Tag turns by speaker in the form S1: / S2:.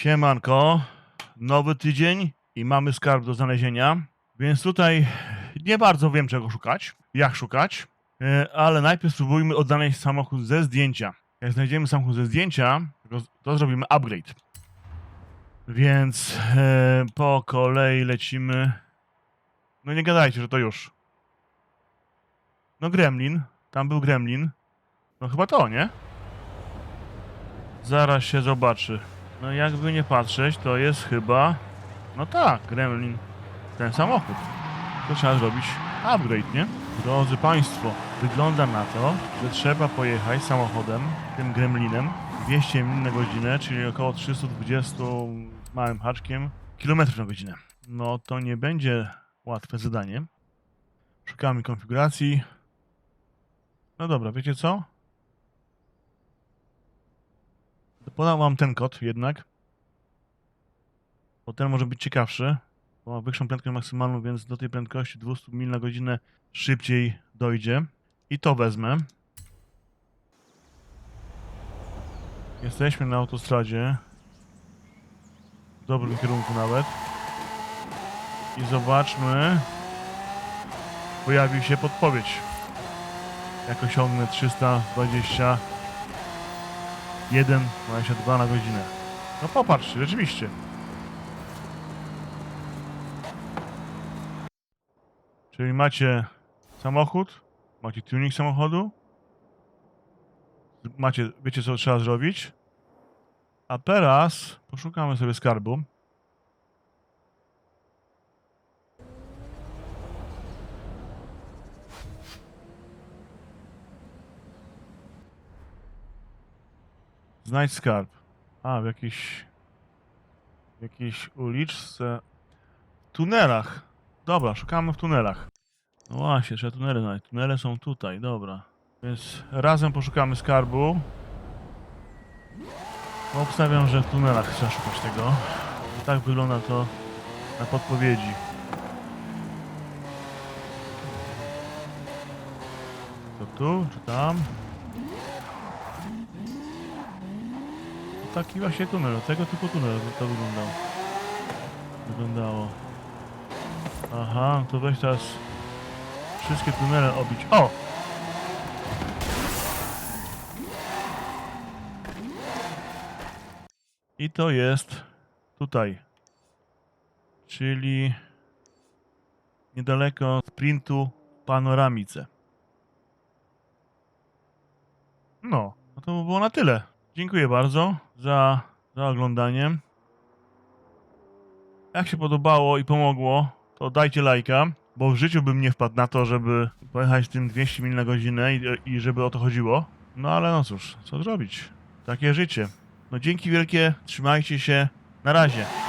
S1: Siemanko, nowy tydzień i mamy skarb do znalezienia, więc tutaj nie bardzo wiem czego szukać, jak szukać, e, ale najpierw spróbujmy odnaleźć samochód ze zdjęcia. Jak znajdziemy samochód ze zdjęcia, to, zrobimy upgrade. Więc e, po kolei lecimy. No nie gadajcie, że to już. No Gremlin, tam był Gremlin. No chyba to, nie? Zaraz się zobaczy. No jakby nie patrzeć, to jest chyba... No tak, Gremlin. Ten samochód. To trzeba zrobić upgrade, nie? Drodzy Państwo, wygląda na to, że trzeba pojechać samochodem, tym Gremlinem, 200 mil na godzinę, czyli około 320 małym haczkiem kilometrów na godzinę. No to nie będzie łatwe zadanie. Szukamy konfiguracji. No dobra, wiecie co? Podam wam ten kod jednak. Bo ten może być ciekawszy. Bo ma wyższą prędkość maksymalną, więc do tej prędkości 200 mil na godzinę szybciej dojdzie. I to wezmę. Jesteśmy na autostradzie. W dobrym kierunku nawet. I zobaczmy. Pojawi się podpowiedź. Jak osiągnę 320 1,22 na godzinę. No popatrz, rzeczywiście. Czyli macie samochód, macie tuning samochodu, macie, wiecie co trzeba zrobić. A teraz poszukamy sobie skarbu. Znajdź skarb. A, w jakiejś... W jakiejś uliczce... W tunelach. Dobra, szukamy w tunelach. No właśnie, trzeba tunele znaleźć. Tunele są tutaj, dobra. Więc razem poszukamy skarbu. Obstawiam, że w tunelach trzeba szukać tego. I tak wygląda to na podpowiedzi. To tu, czy tam? Taki właśnie tunel, tego typu tunel to wyglądał. Wyglądało. Aha, to weź teraz wszystkie tunele obić. O! I to jest tutaj. Czyli niedaleko sprintu panoramice. No, no to by było na tyle. Dziękuję bardzo za, za oglądanie. Jak się podobało i pomogło, to dajcie lajka, bo w życiu bym nie wpadł na to, żeby pojechać tym 200 mil na godzinę i, i żeby o to chodziło. No ale no cóż, co zrobić? Takie życie. No dzięki wielkie, trzymajcie się, na razie.